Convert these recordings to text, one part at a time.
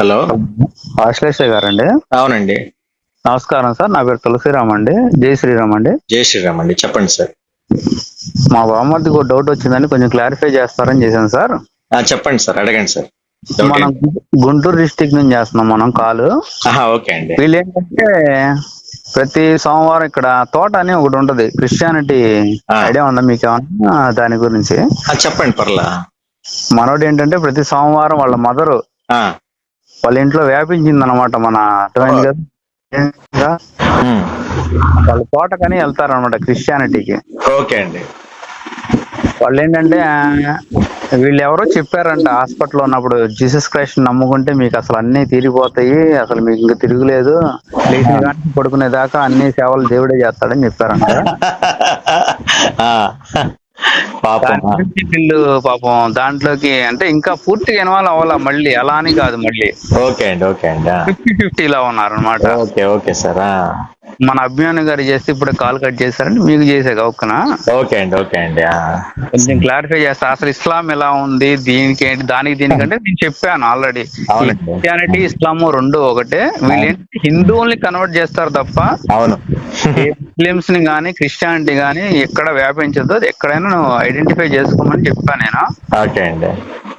Hello. Ashlesha గారండి. అవునండి. నమస్కారం సార్ నా పేరు తులసిరామ్ అండి. జై శ్రీరామ్ అండి. జై శ్రీరామ్ అండి. చెప్పండి సార్. మా బామ్మర్దికి ఒక డౌట్ వచ్చిందని కొంచెం క్లారిఫై చేస్తారని చేశాను సార్. చెప్పండి సార్ అడగండి సార్. మనం? గుంటూరు డిస్టిక్ నుంచి చేస్తున్నాం మనం కాలు. ఓకే అండి. వీళ్ళు ఏంటంటే ప్రతి సోమవారం ఇక్కడ తోట అని ఒకటి ఉంటది. క్రిస్టియానిటీ. ఐడియా ఉందా మీకు ఏమన్నా? దాని గురించి. చెప్పండి పర్లా. మనోడు ఏంటంటే ప్రతి సోమవారం వాళ్ళ మదరు వాళ్ళ ఇంట్లో వ్యాపించింది అనమాట మన అర్థమైంది కదా? ఉమ్, వాళ్ళ తోటకని వెళ్తారనమాట క్రిస్టియానిటీకి. ఓకే అండి. వాళ్ళు ఏంటంటే వీళ్ళు ఎవరో చెప్పారంట హాస్పిటల్లో ఉన్నప్పుడు జీసస్ క్రైస్ట్ నమ్ముకుంటే మీకు అసలు అన్ని తీరిపోతాయి అసలు మీకు ఇంకా తిరుగులేదు. లేచిన కానీ పడుకునే దాకా అన్ని సేవలు దేవుడే చేస్తాడని చెప్పారంట. పాపం. వీళ్ళు పాపం దాంట్లోకి అంటే ఇంకా పూర్తిగా ఇన్వాల్వ్ అవ్వాలా మళ్ళీ? అలా అని కాదు మళ్ళీ. ఓకే అండి ఓకే అండి. ఫిఫ్టీ ఫిఫ్టీలా ఉన్నారనమాట ఓకే ఓకే సార్ మన అభిమాని గారు చేస్తే ఇప్పుడు కాల్ కట్ చేశారంటే మీకు చేసే గౌక్కన ఓకే అండి ఓకే అండి కొంచెం క్లారిఫై చేస్తా. అసలు ఇస్లాం ఎలా ఉంది? దీనికి ఏంటి? దానికి దీనికంటే నేను చెప్పాను ఆల్రెడీ. క్రిస్టియానిటీ ఇస్లాము రెండు ఒకటే. వీళ్ళు హిందువుల్ని కన్వర్ట్ చేస్తారు తప్ప అవును. ముస్లిమ్స్ని గానీ క్రిస్టియానిటీ గానీ ఎక్కడ వ్యాపించదు అది ఎక్కడైనా నువ్వు ఐడెంటిఫై చేసుకోమని చెప్పాను నేను. ఓకే అండి.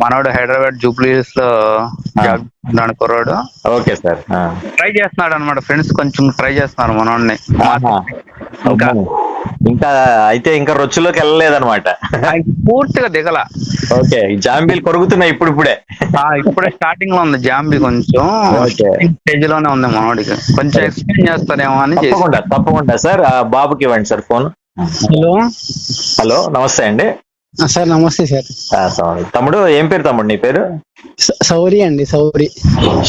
మనోడు హైదరాబాద్ జూబ్లీస్లో జాబ్ చేస్తున్నాడు కుర్రాడు. Okay sir. ట్రై చేస్తున్నాడు అనమాట ఫ్రెండ్స్ కొంచెం ట్రై చేస్తున్నారు మనోడిని. ఇంకా. ఇంకా అయితే ఇంకా రొచ్చులోకి వెళ్ళలేదన్నమాట. పూర్తిగా దిగల. ఓకే ఈ జాంబీలు కొరుకుతున్నాయి ఇప్పుడు ఇప్పుడే ఇప్పుడే స్టార్టింగ్లో ఉంది జాంబీ కొంచెం. స్టేజ్లోనే ఉంది మనోడికి కొంచెం ఎక్స్ప్లెయిన్ చేస్తారేమో అని తప్పకుండా తప్పకుండా సార్. బాబుకి ఇవ్వండి సార్ ఫోన్. హలో. హలో నమస్తే అండి. సార్ నమస్తే సార్. sorry. తమ్ముడు ఏం పేరు తమ్ముడు? నీ పేరు? సౌరి అండి సౌరి.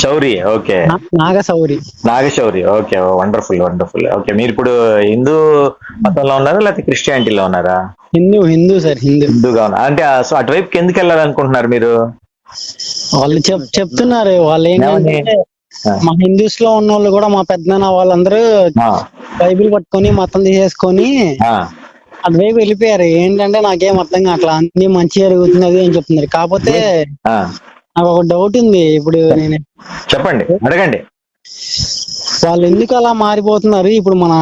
Shauri okay. Naga Sauri. Nagashauri okay. Wonderful wonderful. Okay మీరు ఇప్పుడు హిందూ మతంలో ఉన్నారా లేకపోతే క్రిస్టియానిటీలో ఉన్నారా? హిందూ హిందూ సార్ హిందూ. హిందూగా ఉన్నా. అంటే సో అటువైపుకి ఎందుకు వెళ్ళాలనుకుంటున్నారు మీరు? వాళ్ళు చెప్ చెప్తున్నారు వాళ్ళు ఏంటంటే. మా హిందూస్లో ఉన్న వాళ్ళు కూడా మా పెద్దనాన్న వాళ్ళందరూ బైబిల్ పట్టుకొని మతం తీసేసుకొని అటువైపు వెళ్ళిపోయారు. ఏంటంటే నాకేం అర్థం కావట్లా. అన్ని మంచి జరుగుతున్నది అని చెప్తున్నారు. కాకపోతే. నాకు ఒక డౌట్ ఉంది. ఇప్పుడు నేను చెప్పండి. అడగండి. వాళ్ళు ఎందుకు అలా మారిపోతున్నారు? ఇప్పుడు మన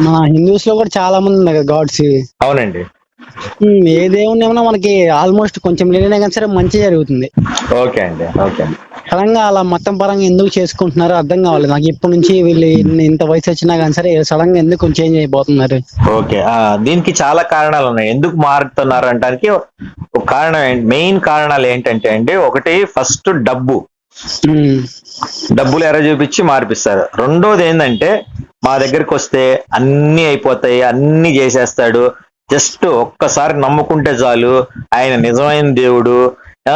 మన హిందూస్లో కూడా చాలా మంది ఉన్నారు గాడ్స్. అవునండి. ఏ ఏమన్నా మనకి ఆల్మోస్ట్ కొంచెం లేనినా కానీ సరే మంచి జరుగుతుంది. ఓకే అండి ఓకే సడన్ అలా మతం పరంగా ఎందుకు చేసుకుంటున్నారో అర్థం కావాలి నాకు ఇప్పటి నుంచి వీళ్ళు ఇంత వయసు వచ్చినా కానీ సరే సడన్గా ఎందుకు చేంజ్ అయిపోతున్నారు? ఓకే ఆ దీనికి చాలా కారణాలు ఉన్నాయి. ఎందుకు మారుతున్నారు అంటానికి ఒక కారణం మెయిన్ కారణాలు ఏంటంటే అండి ఒకటి ఫస్ట్ డబ్బు. డబ్బులు ఎర్ర చూపించి మార్పిస్తారు. రెండోది ఏంటంటే మా దగ్గరికి వస్తే అన్ని అయిపోతాయి అన్ని చేసేస్తాడు. జస్ట్ ఒక్కసారి నమ్ముకుంటే చాలు. ఆయన నిజమైన దేవుడు.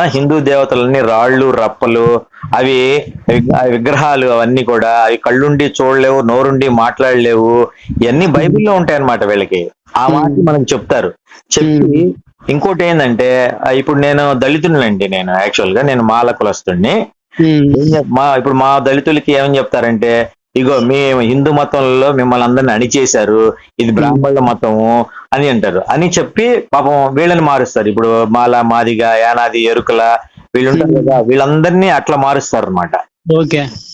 హిందూ దేవతలన్నీ రాళ్ళు రప్పలు అవి విగ్రహాలు అవన్నీ కూడా అవి కళ్ళుండి చూడలేవు నోరుండి మాట్లాడలేవు. ఇవన్నీ బైబిల్లో ఉంటాయి అన్నమాట వీళ్ళకి. ఆ మాట మనకు చెప్తారు. చెప్పి ఇంకోటి ఏంటంటే ఇప్పుడు నేను దళితులండి నేను యాక్చువల్గా నేను మాల కులస్తుడిని చెప్- మా ఇప్పుడు మా దళితులకి ఏమని చెప్తారంటే ఇగో మీ హిందూ మతంలో మిమ్మల్ని అందరిని అణిచేశారు. ఇది బ్రాహ్మణుల మతము అని అంటారు. అని చెప్పి పాపం వీళ్ళని మారుస్తారు. ఇప్పుడు మాల మాదిగ యానాది ఎరుకల వీళ్ళు ఉంటారు కదా వీళ్ళందరినీ అట్లా మారుస్తారు అనమాట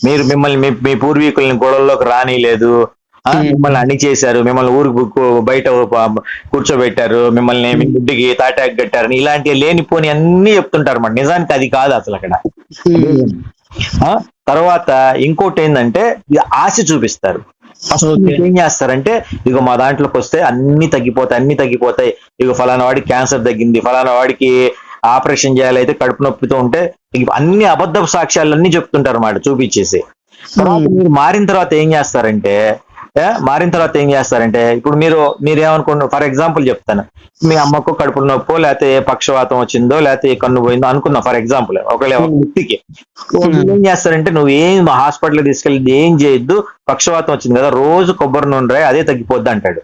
మీరు మిమ్మల్ని మీ పూర్వీకుల్ని గొడవల్లోకి రానిలేదు ఆ, మిమ్మల్ని అణిచేశారు మిమ్మల్ని ఊరికి బయట కూర్చోబెట్టారు. మిమ్మల్ని మీ గుడ్డికి తాటాకి కట్టారు ఇలాంటి లేనిపోని అన్ని చెప్తుంటారు అన్నమాట నిజానికి అది కాదు అసలు అక్కడ. తర్వాత ఇంకోటి ఏంటంటే ఇది ఆశ చూపిస్తారు. ఏం చేస్తారంటే ఇగో మా దాంట్లోకి వస్తే అన్ని తగ్గిపోతాయి అన్ని తగ్గిపోతాయి. ఇగో ఫలానా వాడికి క్యాన్సర్ తగ్గింది ఫలానా వాడికి ఆపరేషన్ చేయాలైతే కడుపు నొప్పితో ఉంటే అన్ని అబద్ధ సాక్ష్యాలన్నీ చెప్తుంటారు అన్నమాట చూపించేసి. తర్వాత మీరు మారిన తర్వాత ఏం చేస్తారంటే మారిన తర్వాత ఏం చేస్తారంటే ఇప్పుడు మీరు మీరు ఏమనుకున్నారు ఫర్ ఎగ్జాంపుల్ చెప్తాను. మీ అమ్మకు కడుపు నొప్పో లేకపోతే ఏ పక్షవాతం వచ్చిందో లేకపోతే ఏ కన్ను పోయిందో అనుకున్నా ఫర్ ఎగ్జాంపుల్ ఒకవేళ ఒక వ్యక్తికి. ఏం చేస్తారంటే నువ్వు ఏం హాస్పిటల్ తీసుకెళ్ళి ఏం చేయొద్దు పక్షవాతం వచ్చింది కదా రోజు కొబ్బరి నూనె రాయి అదే తగ్గిపోద్ది అంటాడు.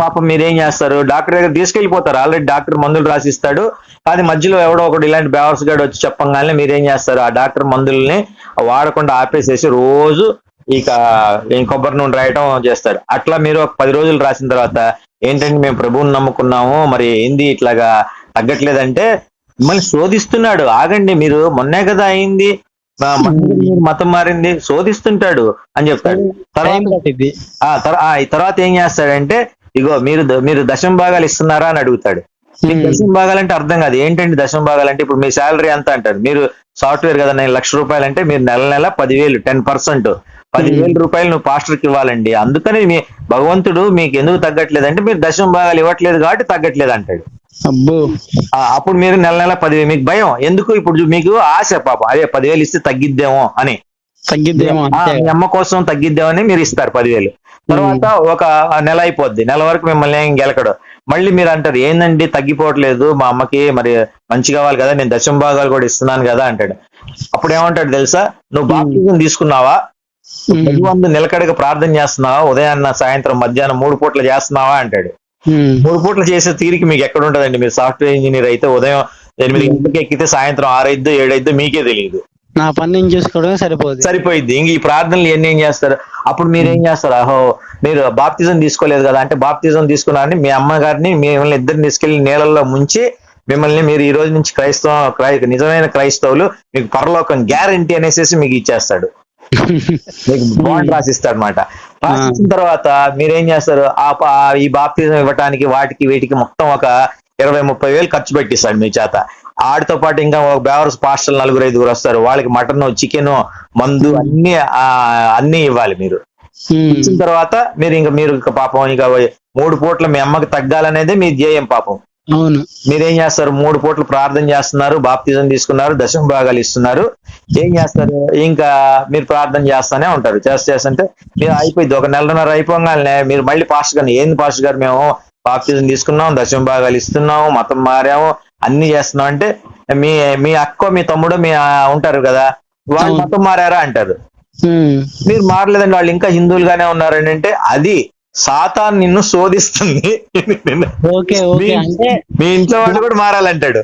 పాపం మీరేం చేస్తారు డాక్టర్ దగ్గర తీసుకెళ్ళిపోతారు ఆల్రెడీ డాక్టర్ మందులు రాసిస్తాడు. కానీ మధ్యలో ఎవడో ఒకటి ఇలాంటి బేవర్స్ గాడు వచ్చి చెప్పంగానే మీరేం చేస్తారు ఆ డాక్టర్ మందుల్ని వాడకుండా ఆపేసేసి రోజు ఇక కొబ్బరి నూనె రాయటం చేస్తారు అట్లా మీరు ఒక పది రోజులు రాసిన తర్వాత ఏంటంటే మేము ప్రభువుని నమ్ముకున్నాము మరి ఏంది ఇట్లాగా తగ్గట్లేదంటే మిమ్మల్ని శోధిస్తున్నాడు. ఆగండి మీరు మొన్నే కదా అయింది మతం మారింది శోధిస్తుంటాడు అని చెప్తాడు. తర్వాత తర్వాత ఏం చేస్తాడంటే ఇగో మీరు మీరు దశమ భాగాలు ఇస్తున్నారా అని అడుగుతాడు. మీకు దశమ భాగాలు అంటే అర్థం కాదు. ఏంటండి దశమ భాగాలు అంటే ఇప్పుడు మీ శాలరీ ఎంత అంటారు. మీరు సాఫ్ట్వేర్ కదా నేను లక్ష రూపాయలు అంటే మీరు నెల నెల పదివేలు టెన్ పర్సెంట్. పదివేల రూపాయలు నువ్వు పాస్టర్కి ఇవ్వాలండి. అందుకని మీ భగవంతుడు మీకు ఎందుకు తగ్గట్లేదు అంటే మీరు దశమ భాగాలు ఇవ్వట్లేదు కాబట్టి తగ్గట్లేదు అంటాడు. అబ్బో. అప్పుడు మీరు నెల నెల పదివేలు మీకు భయం. ఎందుకు ఇప్పుడు మీకు ఆశ పాప. అదే పదివేలు ఇస్తే తగ్గిద్దేమో అని. తగ్గిద్దేమో మీ అమ్మ కోసం తగ్గిద్దామని మీరు ఇస్తారు పదివేలు. తర్వాత ఒక నెల అయిపోద్ది. నెల వరకు మిమ్మల్ని ఏం గెలకడు. మళ్ళీ మీరు అంటారు ఏందండి తగ్గిపోవట్లేదు? మా అమ్మకి మరి మంచి కావాలి కదా నేను దశమ భాగాలు కూడా ఇస్తున్నాను కదా అంటాడు. అప్పుడు ఏమంటాడు తెలుసా? నువ్వు బాప్తిజం తీసుకున్నావా? ముందు నిలకడగా ప్రార్థన చేస్తున్నావా? ఉదయాన్న సాయంత్రం మధ్యాహ్నం మూడు పూట్ల చేస్తున్నావా అంటాడు. మూడు పూట్ల చేసే తీరికి మీకు ఎక్కడ ఉంటదండి? మీరు సాఫ్ట్వేర్ ఇంజనీర్ అయితే ఉదయం ఎనిమిది గంటలకు ఎక్కితే సాయంత్రం ఆరైద్దు ఏడైద్దు మీకే తెలియదు నా పని నేను చూసుకోవడమే సరిపోదు. సరిపోయింది ఇంక ఈ ప్రార్థనలు ఎన్ని ఏం చేస్తారు? అప్పుడు మీరు ఏం చేస్తారు? అహో మీరు బాప్తిజం తీసుకోలేదు కదా? అంటే బాప్తిజం తీసుకున్నారని మీ అమ్మగారిని మిమ్మల్ని ఇద్దరిని తీసుకెళ్ళి నీళ్ళల్లో ముంచి మిమ్మల్ని మీరు ఈ రోజు నుంచి క్రైస్తవ క్రై- నిజమైన క్రైస్తవులు మీకు పరలోకం గ్యారంటీ అనేసి మీకు ఇచ్చేస్తాడు. మీకు బాండ్ రాసిస్తాడు అనమాట రాసిచ్చిన తర్వాత మీరేం చేస్తారు? ఆ ఈ బాప్తిజం ఇవ్వటానికి వాటికి వీటికి మొత్తం ఒక ఇరవై ముప్పై వేలు ఖర్చు పెట్టిస్తాడు మీ చేత. ఆడితో పాటు ఇంకా ఒక బేవర్స్ పాస్టల్ నలుగురు ఐదుగురు వస్తారు. వాళ్ళకి మటన్ చికెన్ మందు అన్ని అన్ని ఇవ్వాలి మీరు. ఇచ్చిన తర్వాత మీరు ఇంకా మీరు ఇంకా పాపం ఇక మూడు పూట్ల మీ అమ్మకి తగ్గాలనేదే మీ ధ్యేయం పాపం. అవును. మీరేం చేస్తారు? మూడు పూట్లు ప్రార్థన చేస్తున్నారు బాప్తిజం తీసుకున్నారు దశమ భాగాలు ఇస్తున్నారు. ఏం చేస్తారు? ఇంకా మీరు ప్రార్థన చేస్తానే ఉంటారు. చేస్తే చేస్తుంటే మీరు అయిపోయింది. ఒక నెలన్నర అయిపోగానే మీరు మళ్ళీ పాస్టర్ గారిని ఏంది పాస్టర్ గారు మేము బాప్తిజం తీసుకున్నాం దశమ భాగాలు ఇస్తున్నాం మతం మారాము అన్ని చేస్తున్నాం అంటే మీ మీ అక్క మీ తమ్ముడు మీ ఉంటారు కదా వాళ్ళు. మతం మారారా అంటారు. మీరు మారలేదండి. వాళ్ళు ఇంకా హిందువులుగానే ఉన్నారని అంటే అది సాతాన్ నిన్ను శోధిస్తుంది. ఓకే ఓకే మీ- అంటే మీ ఇంట్లో వాళ్ళు కూడా మారాలంటాడు.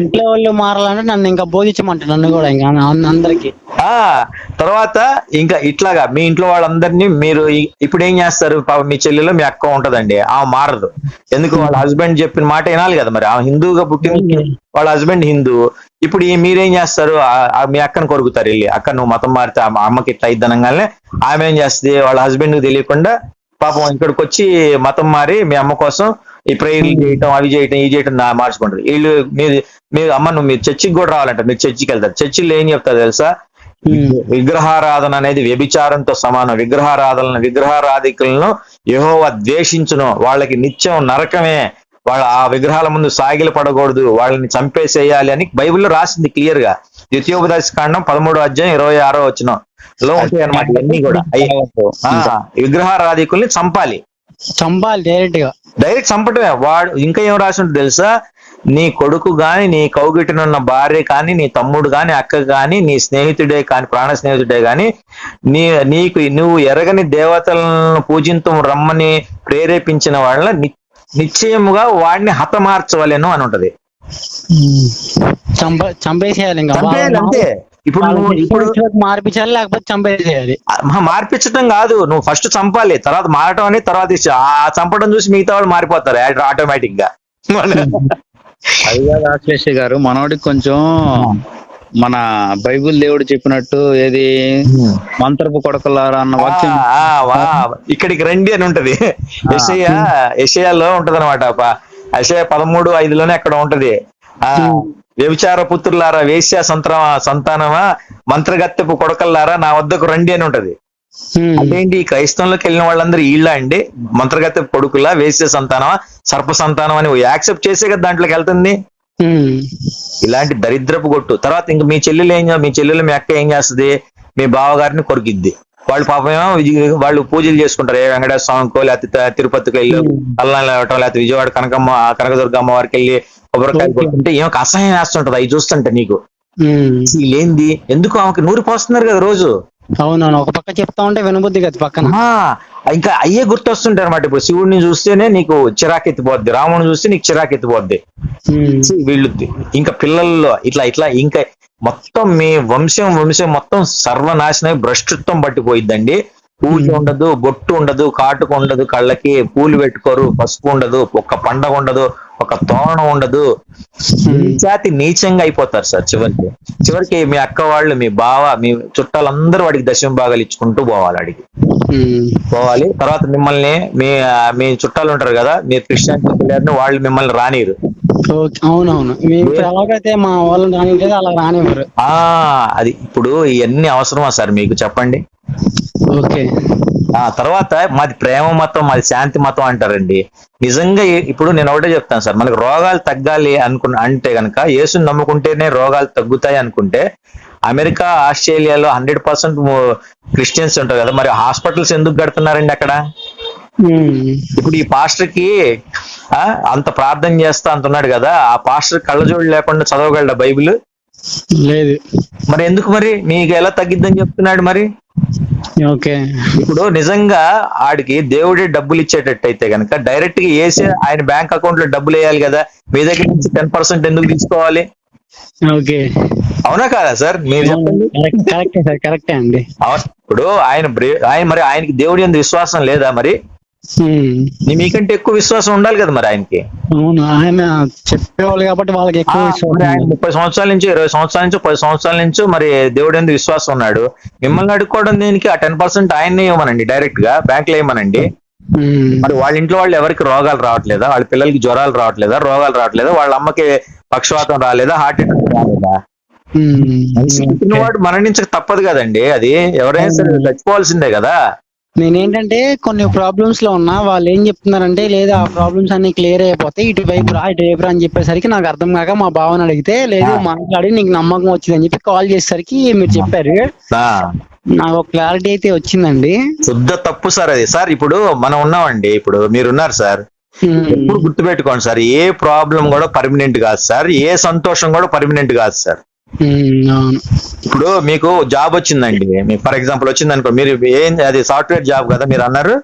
ఇంట్లో వాళ్ళు మారాలంటే నన్ను ఇంకా బోధించమంటారు నన్ను కూడా ఇంకా అందరికి. ఆ తర్వాత ఇంకా ఇట్లాగా మీ ఇంట్లో వాళ్ళందరినీ మీరు ఇప్పుడు ఏం చేస్తారు? పాపం మీ చెల్లెలో మీ అక్క ఉంటదండి. ఆమె మారదు. ఎందుకు? వాళ్ళ హస్బెండ్ చెప్పిన మాట వినాలి కదా మరి. ఆమె హిందూగా పుట్టింది. వాళ్ళ హస్బెండ్ హిందూ. ఇప్పుడు ఈ మీరేం చేస్తారు? ఆ- ఆ మీ అక్కను కొరుకుతారు వెళ్ళి. అక్క నువ్వు మతం మారితే ఆ అమ్మకి ఇట్లా ఇద్దనంగానే ఆమె ఏం చేస్తుంది? వాళ్ళ హస్బెండ్ తెలియకుండా పాపం ఇక్కడికి వచ్చి మతం మారి మీ అమ్మ కోసం ఈ ప్రేయర్లు చేయటం అవి చేయటం ఇవి చేయటం నా మార్చుకుంటారు. వీళ్ళు మీరు మీరు అమ్మ నువ్వు మీరు చర్చికి కూడా రావాలంట మీరు చర్చికి వెళ్తారు. చర్చిలో ఏం చెప్తారు తెలుసా? ఉమ్, విగ్రహారాధన అనేది వ్యభిచారంతో సమానం. విగ్రహారాధన విగ్రహారాధికులను యెహోవా ద్వేషించును. వాళ్ళకి నిత్యం నరకమే. వాళ్ళ ఆ విగ్రహాల ముందు సాగిలు పడకూడదు వాళ్ళని చంపేసేయాలి అని బైబిల్లో రాసింది క్లియర్గా. ద్వితీయోపదేశ కాండం పదమూడో అధ్యాయం ఇరవై ఆరో వచ్చిన లో ఉంటాయి అన్నమాట ఇవన్నీ కూడా. విగ్రహారాధికుల్ని చంపాలి. చంపాలి డైరెక్ట్గా. డైరెక్ట్ చంపటమే. వాడు ఇంకా ఏం రాసి ఉంటుంది తెలుసా? నీ కొడుకు గాని నీ కౌగిటనున్న భార్య కానీ నీ తమ్ముడు గాని అక్క గాని నీ స్నేహితుడే కాని ప్రాణ స్నేహితుడే గాని నీ నీకు నువ్వు ఎరగని దేవతలను పూజించు రమ్మని ప్రేరేపించిన వాళ్ళ నిశ్చయముగా వాడిని హతమార్చవలెను అని ఉంటది. చంపేసేయాలి అంతే. ఇప్పుడు నువ్వు ఇప్పుడు మార్పించాలి లేకపోతే చంపేసేయాలి. మార్పించడం కాదు. నువ్వు ఫస్ట్ చంపాలి. తర్వాత మారటం అనేది తర్వాత. ఆ చంపడం చూసి మిగతా వాళ్ళు మారిపోతారు. ఆటోమేటిక్గా అదిగా రాజశేషి గారు మనోడికి కొంచెం మన బైబిల్ దేవుడు చెప్పినట్టు ఏది? మంత్రపు కొడకలారా అన్న వాక్యం. ఇక్కడికి రండి అని ఉంటది. యషయ యషయాలో ఉంటది అనమాట యషయ పదమూడు ఐదులోనే అక్కడ ఉంటది. ఆ వ్యభిచార పుత్రులారా వేశ్య సంతర సంతానమా మంత్రగత్తెపు కొడకల్లారా నా వద్దకు రండి అని ఉంటది. ఉమ్, అదేంటి? ఈ క్రైస్తవంలోకి వెళ్ళిన వాళ్ళందరూ ఈళ్ళ అండి? మంత్రగత్తెపు కొడుకులా వేశ్య సంతానమా సర్ప సంతానం అని యాక్సెప్ట్ చేసే కదా దాంట్లోకి వెళ్తుంది. ఇలాంటి దరిద్రపు కొట్టు. తర్వాత ఇంక మీ చెల్లెలు ఏం మీ చెల్లెలు మీ అక్క ఏం చేస్తుంది? మీ బావగారిని కొరికిద్ది. వాళ్ళు పాపమేమో వాళ్ళు పూజలు చేసుకుంటారు. ఏ వెంకటేశ్వర స్వామికో లేకపోతే తిరుపతికి వెళ్ళి అల్లాలు వెళ్ళటం లేకపోతే విజయవాడ కనకమ్మ కనకదుర్గమ్మ వారికి వెళ్ళి కొబ్బరికాయ కొట్టుకుంటే ఏమో అసహ్యం వేస్తుంటది. అవి చూస్తుంటే నీకు. లేనిది ఎందుకు ఆమెకి నూరు పోస్తున్నారు కదా రోజు? అవునవును. ఒక పక్క చెప్తా ఉంటే వినబుద్ధి కదా పక్కన. ఇంకా అయ్యే గుర్తొస్తుంటాయి అనమాట ఇప్పుడు శివుడిని చూస్తేనే నీకు చిరాకెత్తిపోద్ది. రాముడిని చూస్తే నీకు చిరాకెత్తిపోద్ది. వీళ్ళు ఇంకా పిల్లల్లో ఇట్లా ఇట్లా ఇంకా మొత్తం మీ వంశం వంశం మొత్తం సర్వనాశనం భ్రష్టత్వం పట్టిపోయిద్దండి. పూజ ఉండదు బొట్టు ఉండదు కాటుక ఉండదు కళ్ళకి పూలు పెట్టుకోరు పసుపు ఉండదు ఒక్క పండగ ఉండదు ఒక తోరణం ఉండదు. జాతి నీచంగా అయిపోతారు సార్ చివరికి. చివరికి మీ అక్క వాళ్ళు మీ బావ మీ చుట్టాలందరూ వాడికి దశమ భాగాలు ఇచ్చుకుంటూ పోవాలి అడిగి. పోవాలి. తర్వాత మిమ్మల్ని మీ మీ చుట్టాలు ఉంటారు కదా మీరు క్రిస్టియన్ వాళ్ళు మిమ్మల్ని రానిరు అవునవును. ఇప్పుడు ఎలాగైతే మా రానివ్వలేదు అలా రానివ్వరు. ఆ అది ఇప్పుడు ఇవన్నీ అవసరమా సార్ మీకు చెప్పండి? ఓకే. ఆ తర్వాత మాది ప్రేమ మతం మాది శాంతి మతం అంటారండి. నిజంగా ఇప్పుడు నేను ఒకటే చెప్తాను సార్. మనకు రోగాలు తగ్గాలి అనుకున్న అంటే గనక యేసుని నమ్ముకుంటేనే రోగాలు తగ్గుతాయి అనుకుంటే అమెరికా ఆస్ట్రేలియాలో హండ్రెడ్ పర్సెంట్ క్రిస్టియన్స్ ఉంటారు కదా మరి హాస్పిటల్స్ ఎందుకు కడుతున్నారండి అక్కడ. ఇప్పుడు ఈ పాస్టర్కి అంత ప్రార్థన చేస్తా అంటున్నాడు కదా ఆ పాస్టర్ కళ్ళజోడు లేకుండా చదవగలడా బైబిల్? లేదు. మరి ఎందుకు మరి? మీకు ఎలా తగ్గిద్దని చెప్తున్నాడు మరి? ఓకే. ఇప్పుడు నిజంగా ఆడికి దేవుడే డబ్బులు ఇచ్చేటట్టు అయితే కనుక డైరెక్ట్గా వేసి ఆయన బ్యాంక్ అకౌంట్లో డబ్బులు వేయాలి కదా మీ దగ్గర నుంచి టెన్ పర్సెంట్ ఎందుకు తీసుకోవాలి? ఓకే. అవునా కాదా సార్? మీరు కరెక్ట్ సార్ కరెక్టే అండి. ఇప్పుడు ఆయన ఆయన మరి ఆయనకి దేవుడి అందు విశ్వాసం లేదా మరి? మీకంటే ఎక్కువ విశ్వాసం ఉండాలి కదా మరి ఆయనకి. అవును ఆయన చెప్పేవాళ్ళు కాబట్టి వాళ్ళకి ఎక్కువ విశ్వాసం. ముప్పై సంవత్సరాల నుంచి ఇరవై సంవత్సరాల నుంచి పది సంవత్సరాల నుంచి మరి దేవుడి ఎందుకు విశ్వాసం ఉన్నాడు? మిమ్మల్ని అడుక్కోవడం దీనికి ఆ టెన్ పర్సెంట్ ఆయన్నే ఇవ్వమనండి డైరెక్ట్గా బ్యాంక్లో ఇవ్వమనండి. మరి వాళ్ళ ఇంట్లో వాళ్ళు ఎవరికి రోగాలు రావట్లేదా? వాళ్ళ పిల్లలకి జ్వరాలు రావట్లేదా? రోగాలు రావట్లేదా? వాళ్ళ అమ్మకి పక్షవాతం రాలేదా? హార్ట్ అటాక్ రాలేదా. వాడు మరణించక తప్పదు కదండి అది ఎవరైనా సరే చచ్చిపోవాల్సిందే కదా. నేనేంటంటే కొన్ని ప్రాబ్లమ్స్లో ఉన్నా వాళ్ళు ఏం చెప్తున్నారంటే లేదా ఆ ప్రాబ్లమ్స్ అన్ని క్లియర్ అయిపోతే ఇటువైపు రా ఇటువైపు రా అని చెప్పేసరికి నాకు అర్థం కాక మా భావన అడిగితే లేదు మాట్లాడి నీకు నమ్మకం వచ్చింది అని చెప్పి కాల్ చేసేసరికి మీరు చెప్పారు. నాకు ఒక క్లారిటీ అయితే వచ్చిందండి. శుద్ధ తప్పు సార్ అది. సార్ ఇప్పుడు మనం ఉన్నామండి ఇప్పుడు మీరున్నారు సార్. ఎప్పుడు గుర్తుపెట్టుకోండి సార్ ఏ ప్రాబ్లం కూడా పర్మనెంట్ కాదు సార్. ఏ సంతోషం కూడా పర్మనెంట్ కాదు సార్. ఇప్పుడు మీకు జాబ్ వచ్చిందండి. మీకు ఫర్ ఎగ్జాంపుల్ వచ్చింది అనుకో మీరు ఏం అది సాఫ్ట్వేర్ జాబ్ కదా మీరు అన్నారు?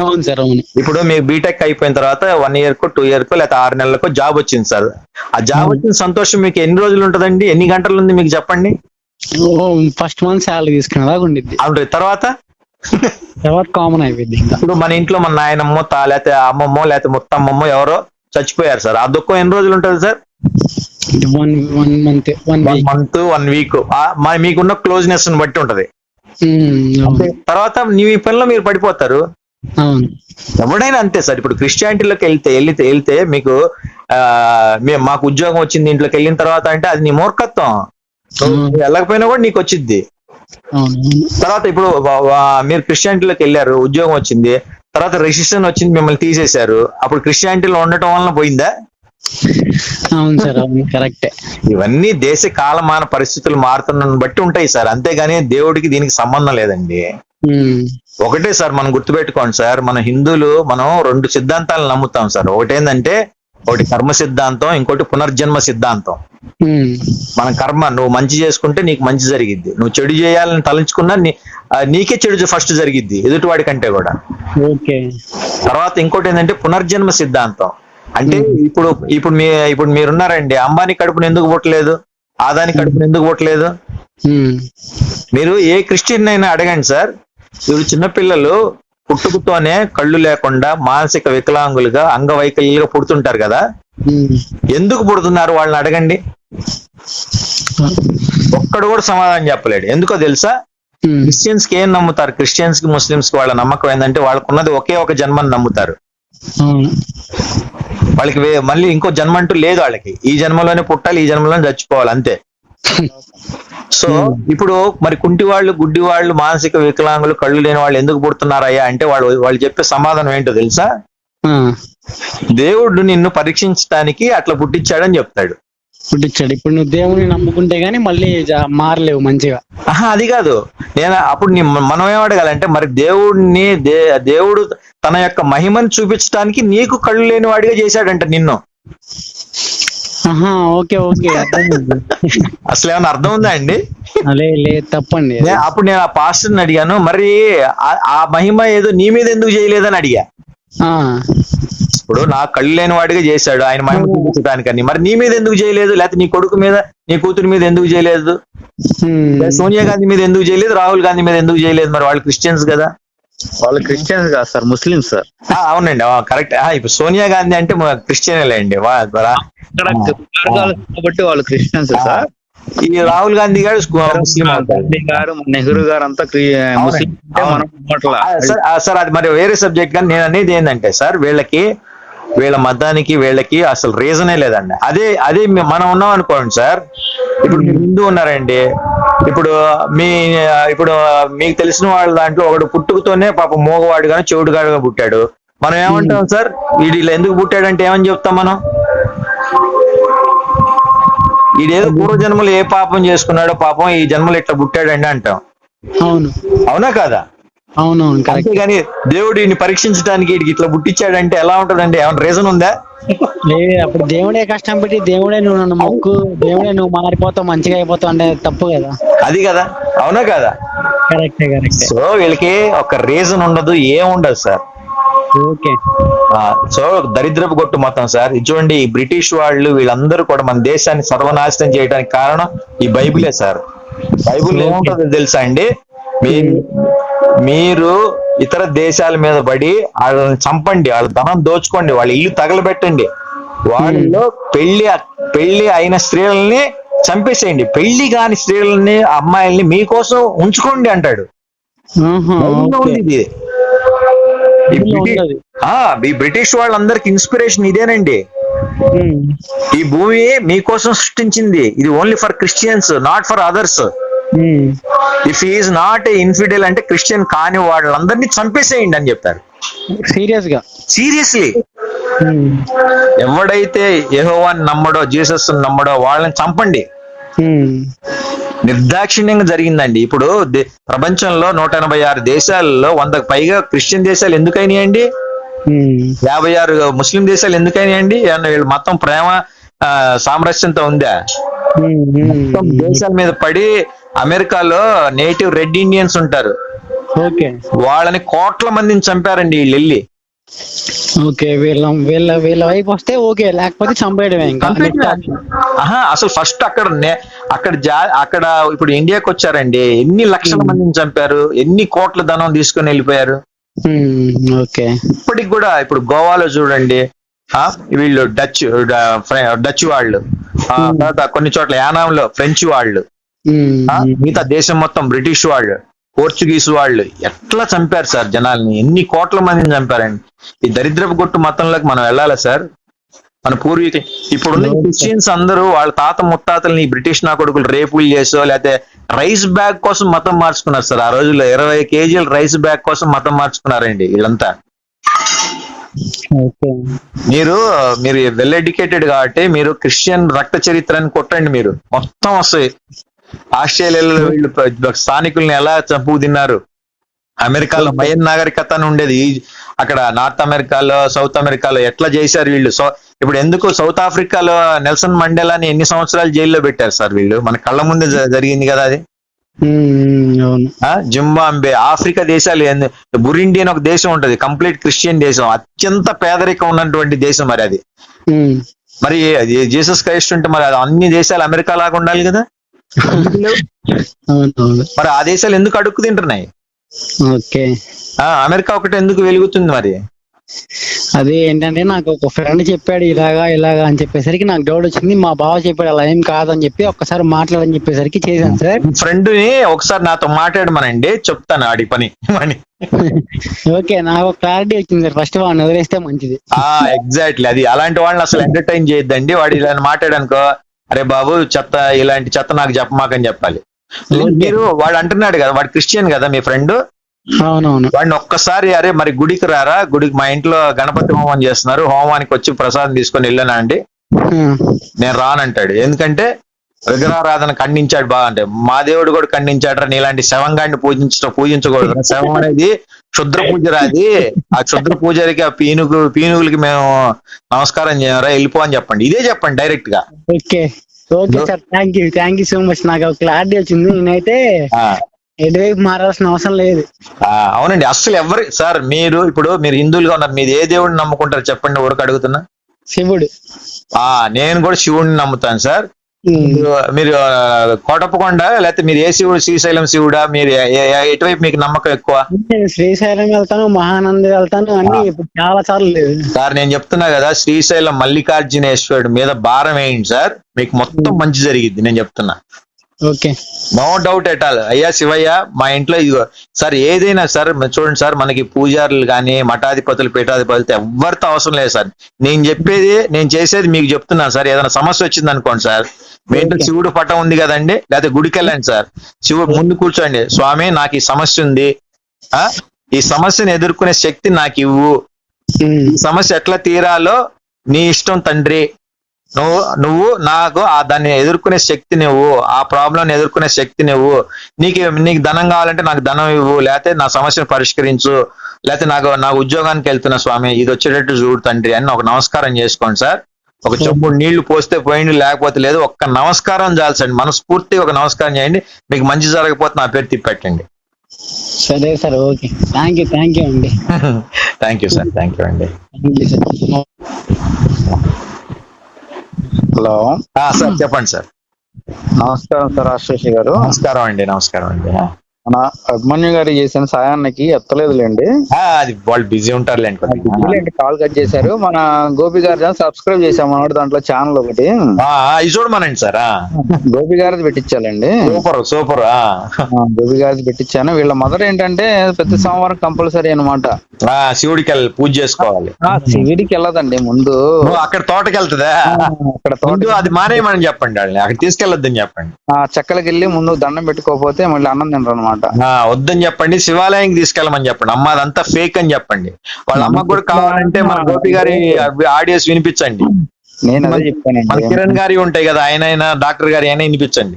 అవును సార్ అవును. ఇప్పుడు మీకు బీటెక్ అయిపోయిన తర్వాత వన్ ఇయర్ కో టూ ఇయర్ కో లేకపోతే ఆరు నెలలకో జాబ్ వచ్చింది సార్. ఆ జాబ్ వచ్చిన సంతోషం మీకు ఎన్ని రోజులు ఉంటదండి? ఎన్ని గంటలు ఉంది మీకు చెప్పండి? ఫస్ట్ మంత్ శాలరీ తీసుకునేలాగా ఉండిద్ది. అవును తర్వాత? తర్వాత కామన్ అయిపోయింది ఇప్పుడు మన ఇంట్లో మన నాయనమ్మో తా లేకపోతే అమ్మమ్మో లేకపోతే ముత్తమ్మమ్మో ఎవరో చచ్చిపోయారు సార్. ఆ దుఃఖం ఎన్ని రోజులు ఉంటుంది sir? One one month one one week month one week మీకున్న క్లోజ్నెస్ బట్టి ఉంటది. తర్వాత మీ పనిలో మీరు పడిపోతారు. ఎవడైనా అంతే సార్. ఇప్పుడు క్రిస్టియానిటీలోకి వెళ్తే వెళ్తే వెళ్తే మీకు ఆ మే- మాకు ఉద్యోగం వచ్చింది ఇంట్లోకి వెళ్ళిన తర్వాత అంటే అది నీ మూర్ఖత్వం. వెళ్ళకపోయినా కూడా నీకు వచ్చింది తర్వాత ఇప్పుడు మీరు క్రిస్టియానిటీలోకి వెళ్ళారు ఉద్యోగం వచ్చింది. తర్వాత రెసిస్టెన్స్ వచ్చింది మిమ్మల్ని తీసేశారు. అప్పుడు క్రిస్టియానిటీలో ఉండటం వలన పోయిందా? అవును సార్ అవును. కరెక్టే. ఇవన్నీ దేశ కాలమాన పరిస్థితులు మారుతున్న బట్టి ఉంటాయి సార్. అంతేగాని దేవుడికి దీనికి సంబంధం లేదండి. ఒకటే సార్ మనం గుర్తుపెట్టుకోండి సార్ మన హిందువులు మనం రెండు సిద్ధాంతాలు నమ్ముతాం సార్. ఒకటి ఏంటంటే ఒకటి కర్మ సిద్ధాంతం ఇంకోటి పునర్జన్మ సిద్ధాంతం. మన కర్మ నువ్వు మంచి చేసుకుంటే నీకు మంచి జరిగిద్ది. నువ్వు చెడు చేయాలని తలంచుకున్నా నీకే చెడు ఫస్ట్ జరిగిద్ది ఎదుటివాడి కంటే కూడా. ఓకే. తర్వాత ఇంకోటి ఏంటంటే పునర్జన్మ సిద్ధాంతం. అంటే ఇప్పుడు ఇప్పుడు మీ ఇప్పుడు మీరున్నారండి. అంబానీ కడుపును ఎందుకు పుట్టలేదు? ఆదాని కడుపును ఎందుకు పుట్టలేదు? మీరు ఏ క్రిస్టియన్ అయినా అడగండి సార్. ఇప్పుడు చిన్నపిల్లలు పుట్టుకతోనే కళ్ళు లేకుండా మానసిక వికలాంగులుగా అంగవైకల్యులుగా పుడుతుంటారు కదా. ఎందుకు పుడుతున్నారు వాళ్ళని అడగండి. ఒక్కడు కూడా సమాధానం చెప్పలేడు. ఎందుకో తెలుసా? క్రిస్టియన్స్కి ఏం నమ్ముతారు? క్రిస్టియన్స్కి ముస్లిమ్స్కి వాళ్ళ నమ్మకం ఏంటంటే వాళ్ళకున్నది ఒకే ఒక జన్మని నమ్ముతారు. వాళ్ళకి వే- మళ్ళీ ఇంకో జన్మ అంటూ లేదు వాళ్ళకి. ఈ జన్మలోనే పుట్టాలి ఈ జన్మలోనే చచ్చిపోవాలి అంతే. సో ఇప్పుడు మరి కుంటి వాళ్ళు గుడ్డి వాళ్ళు మానసిక వికలాంగులు కళ్ళు లేని వాళ్ళు ఎందుకు పుడుతున్నారయ్యా అంటే వాళ్ళు వాళ్ళు చెప్పే సమాధానం ఏంటో తెలుసా? ఆ, దేవుడు నిన్ను పరీక్షించడానికి అట్లా పుట్టించాడని చెప్తాడు. పుట్టించాడు. ఇప్పుడు నువ్వు దేవుని నమ్ముకుంటే గానీ మళ్ళీ జా- మారలేవు మంచిగా. ఆహా అది కాదు. నేను అప్పుడు నీ- మనం ఏం అడగాలంటే మరి దేవుడిని దే దేవుడు తన యొక్క మహిమను చూపించడానికి నీకు కళ్ళు లేని వాడిగా చేశాడంట నిన్ను. ఆహా ఓకే ఓకే అర్థమైంది. అసలు ఏమైనా అర్థం ఉందా అండి? తప్పండి. నే- అప్పుడు నేను ఆ పాస్టర్ని అడిగాను మరి ఆ- ఆ మహిమ ఏదో నీ మీద ఎందుకు చేయలేదని అడిగా. ఆ, ఇప్పుడు నా కళ్ళు లేని వాడిగా చేశాడు. ఆయన మహిమ చూపించడానికని. మరి నీ మీద ఎందుకు చేయలేదు? లేకపోతే నీ కొడుకు మీద నీ కూతురు మీద ఎందుకు చేయలేదు? సోనియా గాంధీ మీద ఎందుకు చేయలేదు? రాహుల్ గాంధీ మీద ఎందుకు చేయలేదు? మరి వాళ్ళు క్రిస్టియన్స్ కదా. వాళ్ళు క్రిస్టియన్స్ కాదు సార్ ముస్లిం సార్. ఆ, అవునండి. కరెక్ట్. ఇప్పుడు సోనియా గాంధీ అంటే క్రిస్టియన్ అండి కాబట్టి వాళ్ళు క్రిస్టియన్స్ సార్. ఈ రాహుల్ గాంధీ గారు ముస్లిం గారు నెహ్రూ గారు అంతా ముస్లిం సార్ అది మరి వేరే సబ్జెక్ట్ కానీ నేను అనేది ఏంటంటే సార్ వీళ్ళకి వీళ్ళ మతానికి వీళ్ళకి అసలు రీజనే లేదండి. అదే అదే మనం ఉన్నాం అనుకోండి సార్. ఇప్పుడు మీరు హిందూ ఉన్నారండి. ఇప్పుడు మీ ఇప్పుడు మీకు తెలిసిన వాళ్ళ దాంట్లో ఒకడు పుట్టుకతోనే పాప మోగవాడు కానీ చెవుడుగాడుగా పుట్టాడు. మనం ఏమంటాం సార్? వీడు ఇలా ఎందుకు పుట్టాడంటే ఏమని చెప్తాం మనం? వీడేదో పూర్వజన్మలు ఏ పాపం చేసుకున్నాడో పాపం ఈ జన్మలు ఇట్లా పుట్టాడండి అంటాం. అవును. అవునా కాదా? అవునవును కరెక్ట్ అంతేగాని దేవుడు ఈయన్ని పరీక్షించడానికి ఇట్లా పుట్టించాడంటే ఎలా ఉంటదండి? ఏమైనా రీజన్ ఉందా? లేదు అప్పుడు దేవుడే కష్టం పెట్టి దేవుడే నువ్వు నన్ను మొక్కు దేవుడే నువ్వు మారిపోతావు మంచిగా అయిపోతావు అంటే తప్పు కదా. అది కదా అవునా కదా? కరెక్టే కరెక్టే. సో వీళ్ళకి ఒక రీజన్ ఉండదు ఏం ఉండదు సార్. ఓకే. సో దరిద్రపు కొట్టు మొత్తం సార్. ఇది చూడండి ఈ బ్రిటిష్ వాళ్ళు వీళ్ళందరూ కూడా మన దేశాన్ని సర్వనాశనం చేయడానికి కారణం ఈ బైబిలే సార్. బైబిల్ ఏముంటుందో తెలుసా అండి? మీ- మీరు ఇతర దేశాల మీద పడి వాళ్ళని చంపండి వాళ్ళ ధనం దోచుకోండి వాళ్ళ ఇల్లు తగలబెట్టండి. వాళ్ళలో పెళ్ళి పెళ్ళి అయిన స్త్రీలని చంపేసేయండి. పెళ్ళి కాని స్త్రీలని అమ్మాయిల్ని మీకోసం ఉంచుకోండి అంటాడు. ఇది. ఈ బ్రిటిష్ వాళ్ళందరికి ఇన్స్పిరేషన్ ఇదేనండి. ఈ భూమి మీకోసం సృష్టించింది. ఇది only for Christians not for others. If is not infidel అంటే క్రిస్టియన్ కాని వాళ్ళందరినీ చంపేసేయండి అని చెప్పారు సీరియస్గా సీరియస్లీ. ఎవడైతే యెహోవాని నమ్మడో జీసస్ నమ్మడో వాళ్ళని చంపండి. నిర్దాక్షిణ్యంగా జరిగిందండి ఇప్పుడు ప్రపంచంలో నూట ఎనభై ఆరు దేశాలలో వందకు పైగా క్రిస్టియన్ దేశాలు ఎందుకైనాయండి. యాభై ఆరు ముస్లిం దేశాలు ఎందుకైనాయండి వీళ్ళు మొత్తం ప్రేమ సామరస్యంతో ఉందా. మొత్తం. దేశాల మీద పడి అమెరికాలో నేటివ్ రెడ్ ఇండియన్స్ ఉంటారు. ఓకే. వాళ్ళని కోట్ల మందిని చంపారండి వీళ్ళు వెళ్ళి ఓకే వీళ్ళ వీళ్ళ వీళ్ళ వైపు వస్తే ఓకే లేకపోతే చంపేయడమే ఇంకా. ఆహా అసలు ఫస్ట్ అక్కడ అక్కడ జా అక్కడ ఇప్పుడు ఇండియాకి వచ్చారండి. ఎన్ని లక్షల మందిని చంపారు? ఎన్ని కోట్ల ధనం తీసుకుని వెళ్ళిపోయారు. ఓకే. ఇప్పటికి కూడా ఇప్పుడు గోవాలో చూడండి. వీళ్ళు డచ్ డచ్ వాళ్ళు. తర్వాత కొన్ని చోట్ల యానాంలో ఫ్రెంచ్ వాళ్ళు. మిగతా దేశం మొత్తం బ్రిటిష్ వాళ్ళు పోర్చుగీస్ వాళ్ళు ఎట్లా చంపారు సార్ జనాల్ని? ఎన్ని కోట్ల మందిని చంపారండి? ఈ దరిద్రపు గొట్టు మతంలోకి మనం వెళ్ళాలా సార్? మన పూర్వీకులు ఇప్పుడున్న క్రిస్టియన్స్ అందరూ వాళ్ళ తాత ముత్తాతల్ని బ్రిటిష్ నా కొడుకులు రేపులు చేసో లేకపోతే రైస్ బ్యాగ్ కోసం మతం మార్చుకున్నారు సార్. ఆ రోజుల్లో ఇరవై కేజీల రైస్ బ్యాగ్ కోసం మతం మార్చుకున్నారండి వీళ్ళంతా. మీరు మీరు వెల్ ఎడ్యుకేటెడ్ కాబట్టి మీరు క్రిస్టియన్ రక్త చరిత్రని కొట్టండి మీరు. మొత్తం వస్తాయి. ఆస్ట్రేలియాలో వీళ్ళు స్థానికుల్ని ఎలా చంపు తిన్నారు? అమెరికాలో మయన్ నాగరికత అని ఉండేది. అక్కడ నార్త్ అమెరికాలో సౌత్ అమెరికాలో ఎట్లా చేశారు వీళ్ళు? సో ఇప్పుడు ఎందుకు సౌత్ ఆఫ్రికాలో నెల్సన్ మండేలాని ఎన్ని సంవత్సరాలు జైల్లో పెట్టారు సార్ వీళ్ళు? మన కళ్ళ ముందే జరిగింది కదా అది. జింబాంబే ఆఫ్రికా దేశాలు బురిండి అని ఒక దేశం ఉంటది కంప్లీట్ క్రిస్టియన్ దేశం. అత్యంత పేదరికం ఉన్నటువంటి దేశం మరి అది. మరి అది జీసస్ క్రైస్ట్ ఉంటే మరి అది అన్ని దేశాలు అమెరికా లాగా ఉండాలి కదా? అవును అవును మరి ఆ దేశాలు ఎందుకు అడుక్కు తింటున్నాయి? ఓకే. ఆ అమెరికా ఒకటి ఎందుకు వెలుగుతుంది మరి? అదే ఏంటంటే నాకు ఒక ఫ్రెండ్ చెప్పాడు ఇలాగా ఇలాగా అని చెప్పేసరికి నాకు డౌట్ వచ్చింది. మా బావ చెప్పాడు అలా ఏం కాదని చెప్పి ఒక్కసారి మాట్లాడని చెప్పేసరికి చేశాను సార్. ఫ్రెండ్ని ఒకసారి నాతో మాట్లాడమనండి చెప్తాను ఆడి పని. అని ఓకే నాకు క్లారిటీ వచ్చింది సార్. ఫస్ట్ వాడిని వదిలేస్తే మంచిది. ఆ ఎగ్జాక్ట్లీ అది అలాంటి వాళ్ళని అసలు ఎంటర్టైన్ చేయొద్దండి. వాడు ఇలా మాట్లాడనుకో అరే బాబు చెత్త ఇలాంటి చెత్త నాకు చెప్పమాకని చెప్పాలి. మీరు వాడు అంటున్నాడు కదా వాడు క్రిస్టియన్ కదా మీ ఫ్రెండ్ అవునవును. వాడిని ఒక్కసారి అరే మరి గుడికి రారా? గుడికి మా ఇంట్లో గణపతి హోమం చేస్తున్నారు. హోమానికి వచ్చి ప్రసాదం తీసుకొని వెళ్ళానా అండి? నేను రానంటాడు. ఎందుకంటే విగ్రహారాధన ఖండించాడు బాగా అంటే. మా దేవుడు కూడా ఖండించాడు నీలాంటి శవంగాడిని పూజించడం పూజించకూడదు శవం అనేది క్షుద్ర పూజ అది. ఆ క్షుద్ర పూజారికి ఆ పీనుగు పీనుగులకి మేము నమస్కారం చేయరా? వెళ్ళిపో అని చెప్పండి. ఇదే చెప్పండి డైరెక్ట్గా. Okay. Okay sir. Thank you thank you so much. నాకు క్లారిటీ వచ్చింది. నేనైతే ఎటువైపు మారాల్సిన అవసరం లేదు. అవునండి. అస్సలు ఎవరి సార్ మీరు ఇప్పుడు మీరు హిందువులుగా ఉన్నారు మీరు ఏ దేవుడిని నమ్ముకుంటారు? చెప్పండి ఊరికి అడుగుతున్నా? శివుడు. ఆ నేను కూడా శివుడిని నమ్ముతాను సార్. మీరు- కోటప్పకొండ లేకపోతే మీరు ఏ శివుడు శ్రీశైలం శివుడా? మీరు ఎటువైపు మీకు నమ్మకం ఎక్కువ? శ్రీశైలం వెళ్తాను మహానంది వెళ్తాను అన్ని ఇప్పుడు చాలా సార్లు లేదు. సార్ నేను చెప్తున్నా కదా శ్రీశైలం మల్లికార్జునేశ్వరుడు మీద భారం వేయండి సార్. మీకు మొత్తం మంచి జరిగిద్ది నేను చెప్తున్నా. Okay. No doubt at all. అయ్యా శివయ్య మా ఇంట్లో ఇదిగో సార్ ఏదైనా సార్ చూడండి సార్ మనకి పూజారులు కానీ మఠాధిపతులు పీఠాధిపతులు ఎవరితో అవసరం లేదు సార్. నేను చెప్పేది నేను చేసేది మీకు చెప్తున్నాను సార్. ఏదైనా సమస్య వచ్చింది అనుకోండి సార్. మీ ఇంట్లో. శివుడు పటం ఉంది కదండి లేకపోతే గుడికి వెళ్ళండి సార్. శివుడు ముందు కూర్చోండి. స్వామి నాకు ఈ సమస్య ఉంది. ఆ? ఈ సమస్యను ఎదుర్కొనే శక్తి నాకు ఇవ్వు. ఈ సమస్య ఎట్లా తీరాలో నీ ఇష్టం తండ్రి. నువ్వు నువ్వు నాకు ఆ దాన్ని ఎదుర్కొనే శక్తి నువ్వు ఆ ప్రాబ్లం ఎదుర్కొనే శక్తి నువ్వు. నీకు నీకు ధనం కావాలంటే నాకు ధనం ఇవ్వు లేకపోతే నా సమస్యను పరిష్కరించు లేకపోతే నాకు నా ఉద్యోగానికి వెళ్తున్నా స్వామి ఇది వచ్చేటట్టు చూడు తండ్రి అని ఒక నమస్కారం చేసుకోండి సార్. ఒక చెంబు నీళ్ళు పోస్తే పోయింది లేకపోతే లేదు ఒక్క నమస్కారం చాల్సండి మనస్ఫూర్తిగా ఒక నమస్కారం చేయండి మీకు మంచి జరగకపోతే నా పేరు తిప్పెట్టండి. సరే sir okay. Thank you thank you అండి. Thank you sir thank you అండి. హలో. సార్ చెప్పండి సార్. నమస్కారం సార్ ఆశ్వేషి గారు. నమస్కారం అండి నమస్కారం అండి. మన అభిమన్యు గారు చేసిన సాయానికి ఎత్తలేదులేండి. అది వాళ్ళు బిజీ ఉంటారులేండి కొద్దిగా. బిజీలేండి కాల్ కట్ చేశారు. మన గోపి గారు సబ్స్క్రైబ్ చేసాం మనోడు దాంట్లో ఛానల్ ఒకటి. చూడమనండి సార్. గోపి గారిది పెట్టించాలండి. సూపర్ సూపర్ గోపి గారిది పెట్టించాను. వీళ్ళ మదర్ ఏంటంటే ప్రతి సోమవారం కంపల్సరీ అనమాట శివుడికి వెళ్ళి పూజ చేసుకోవాలి. శివుడికి వెళ్ళదండి ముందు. అక్కడ తోటకి వెళ్తుందా అక్కడ తోట అది మానేయమని చెప్పండి వాళ్ళని. అక్కడ తీసుకెళ్ళొద్దని చెప్పండి. చెక్కలకి వెళ్ళి ముందు దండం పెట్టుకోకపోతే మళ్ళీ అన్నం తినరు అనమాట ఆ, వద్దని చెప్పండి శివాలయానికి తీసుకెళ్ళమని చెప్పండి. అమ్మ అదంతా ఫేక్ అని చెప్పండి. వాళ్ళ అమ్మకు కూడా కావాలంటే మన గోపి గారి ఆడియోస్ వినిపించండి. నేను అదే మన చెప్పానండి. కిరణ్ గారి ఉంటాయి కదా ఆయన అయినా డాక్టర్ గారి అయినా వినిపించండి.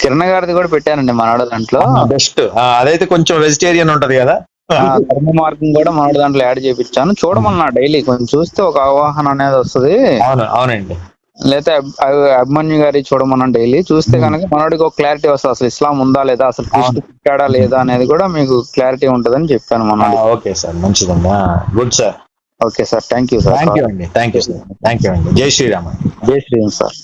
కిరణ్ గారిది కూడా పెట్టానండి మనోడు దాంట్లో. బెస్ట్ అదైతే కొంచెం వెజిటేరియన్ ఉంటది కదా. ఆ, ధర్మ మార్గం కూడా మనోడు దాంట్లో యాడ్ చేయించాను చూడమన్నా డైలీ కొంచెం చూస్తే ఒక అవగాహన అనేది వస్తది. అవును అవునండి. లేకపోతే అభిమన్యు గారి చూడమన్నా డైలీ చూస్తే కనుక మనోడికి ఒక క్లారిటీ వస్తుంది. అసలు ఇస్లాం ఉందా లేదా? అసలు క్రిస్టు పుట్టాడా లేదా అనేది కూడా మీకు క్లారిటీ ఉంటదని చెప్పాను మనోడి ఓకే సార్. మంచిదండి. Good sir. Okay sir. Thank you sir thank you అండి. Thank you sir thank you అండి. జై శ్రీరామ్ జై శ్రీరామ్ సార్